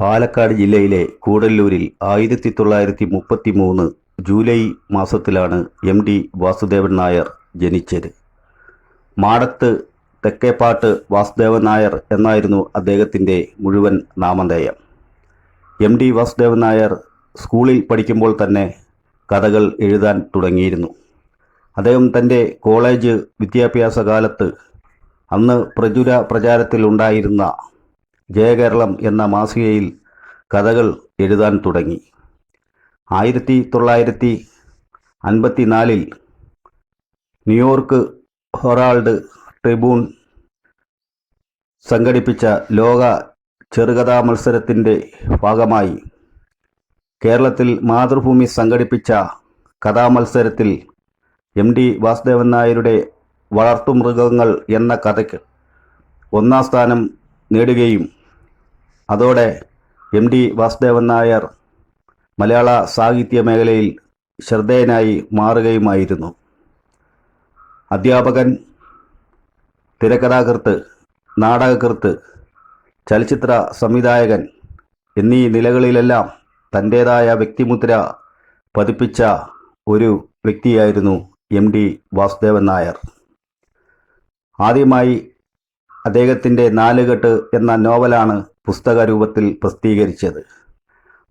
പാലക്കാട് ജില്ലയിലെ കൂടല്ലൂരിൽ ആയിരത്തി തൊള്ളായിരത്തി മുപ്പത്തി മൂന്ന് ജൂലൈ മാസത്തിലാണ് എം ഡി വാസുദേവൻ നായർ ജനിച്ചത്. മാടത്ത് തെക്കേപ്പാട്ട് വാസുദേവൻ നായർ എന്നായിരുന്നു അദ്ദേഹത്തിന്റെ മുഴുവൻ നാമധേയം. എം ഡി വാസുദേവൻ നായർ സ്കൂളിൽ പഠിക്കുമ്പോൾ തന്നെ കഥകൾ എഴുതാൻ തുടങ്ങിയിരുന്നു. അദ്ദേഹം തന്റെ കോളേജ് വിദ്യാഭ്യാസ കാലത്ത് അന്ന് പ്രചുര പ്രചാരത്തിലുണ്ടായിരുന്ന ജയകേരളം എന്ന മാസികയിൽ കഥകൾ എഴുതാൻ തുടങ്ങി. ആയിരത്തി തൊള്ളായിരത്തി അൻപത്തി നാലിൽ ന്യൂയോർക്ക് ഹൊറാൾഡ് ട്രിബൂൺ സംഘടിപ്പിച്ച ലോക ചെറുകഥാ മത്സരത്തിന്റെ ഭാഗമായി കേരളത്തിൽ മാതൃഭൂമി സംഘടിപ്പിച്ച കഥാമത്സരത്തിൽ എം ഡി വാസുദേവൻ നായരുടെ വളർത്തുമൃഗങ്ങൾ എന്ന കഥയ്ക്ക് ഒന്നാം സ്ഥാനം നേടുകയും അതോടെ എം ഡി വാസുദേവൻ നായർ മലയാള സാഹിത്യ മേഖലയിൽ ശ്രദ്ധേയനായി മാറുകയുമായിരുന്നു. അധ്യാപകൻ തിരക്കഥാകൃത്ത് നാടകകൃത്ത് ചലച്ചിത്ര സംവിധായകൻ എന്നീ നിലകളിലെല്ലാം തന്റേതായ വ്യക്തിമുദ്ര പതിപ്പിച്ച ഒരു വ്യക്തിയായിരുന്നു എം ഡി വാസുദേവൻ നായർ. ആദ്യമായി അദ്ദേഹത്തിന്റെ നാലുകെട്ട് എന്ന നോവലാണ് പുസ്തക രൂപത്തിൽ പ്രസിദ്ധീകരിച്ചത്.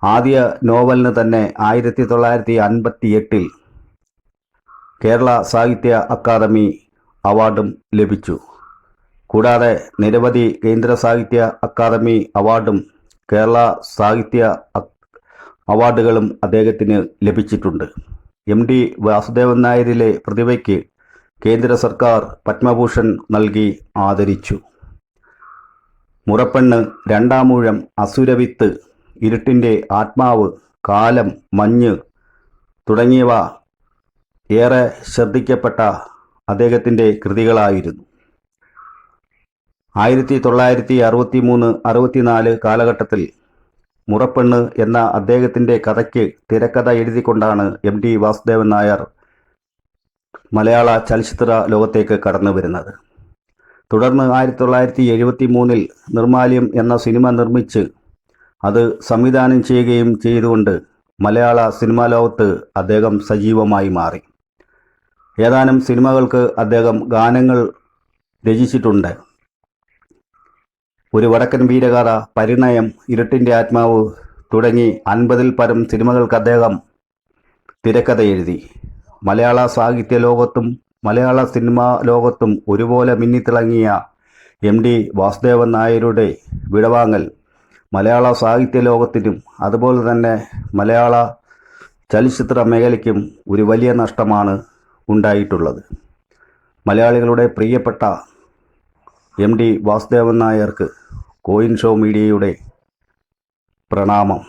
ആദ്യ നോവലിന് തന്നെ ആയിരത്തി തൊള്ളായിരത്തി അൻപത്തി എട്ടിൽ കേരള സാഹിത്യ അക്കാദമി അവാർഡും ലഭിച്ചു. കൂടാതെ നിരവധി കേന്ദ്ര സാഹിത്യ അക്കാദമി അവാർഡും കേരള സാഹിത്യ അവാർഡുകളും അദ്ദേഹത്തിന് ലഭിച്ചിട്ടുണ്ട്. എം ഡി വാസുദേവൻ നായരിലെ പ്രതിഭയ്ക്ക് കേന്ദ്ര സർക്കാർ പത്മഭൂഷൺ നൽകി ആദരിച്ചു. മുറപ്പെണ്ണ് രണ്ടാമൂഴം അസുരവിത്ത് ഇരുട്ടിന്റെ ആത്മാവ് കാലം മഞ്ഞ് തുടങ്ങിയവ ഏറെ ശ്രദ്ധിക്കപ്പെട്ട അദ്ദേഹത്തിന്റെ കൃതികളായിരുന്നു. ആയിരത്തി തൊള്ളായിരത്തി അറുപത്തി മൂന്ന് അറുപത്തിനാല് കാലഘട്ടത്തിൽ മുറപ്പെണ്ണ് എന്ന അദ്ദേഹത്തിന്റെ കഥയ്ക്ക് തിരക്കഥ എഴുതിക്കൊണ്ടാണ് എം ടി വാസുദേവൻ നായർ മലയാള ചലച്ചിത്ര ലോകത്തേക്ക് കടന്നു വരുന്നത് തുടർന്ന് ആയിരത്തി തൊള്ളായിരത്തി എഴുപത്തി മൂന്നിൽ നിർമാല്യം എന്ന സിനിമ നിർമ്മിച്ച് അത് സംവിധാനം ചെയ്യുകയും ചെയ്തുകൊണ്ട് മലയാള സിനിമാ ലോകത്ത് അദ്ദേഹം സജീവമായി മാറി. ഏതാനും സിനിമകൾക്ക് അദ്ദേഹം ഗാനങ്ങൾ രചിച്ചിട്ടുണ്ട്. ഒരു വടക്കൻ വീരഗാഥ പരിണയം ഇരുട്ടിന്റെ ആത്മാവ് തുടങ്ങി അൻപതിൽ പരം സിനിമകൾക്ക് അദ്ദേഹം തിരക്കഥ എഴുതി. മലയാള സാഹിത്യ ലോകത്തും മലയാള സിനിമാ ലോകത്തും ഒരുപോലെ മിന്നിത്തിളങ്ങിയ എം ഡി വാസുദേവൻ നായരുടെ വിടവാങ്ങൽ മലയാള സാഹിത്യ ലോകത്തിനും അതുപോലെ തന്നെ മലയാള ചലച്ചിത്ര മേഖലയ്ക്കും ഒരു വലിയ നഷ്ടമാണ് ഉണ്ടായിട്ടുള്ളത്. മലയാളികളുടെ പ്രിയപ്പെട്ട എം ഡി വാസുദേവൻ നായർക്ക് കോയിൻ ഷോ മീഡിയയുടെ പ്രണാമം.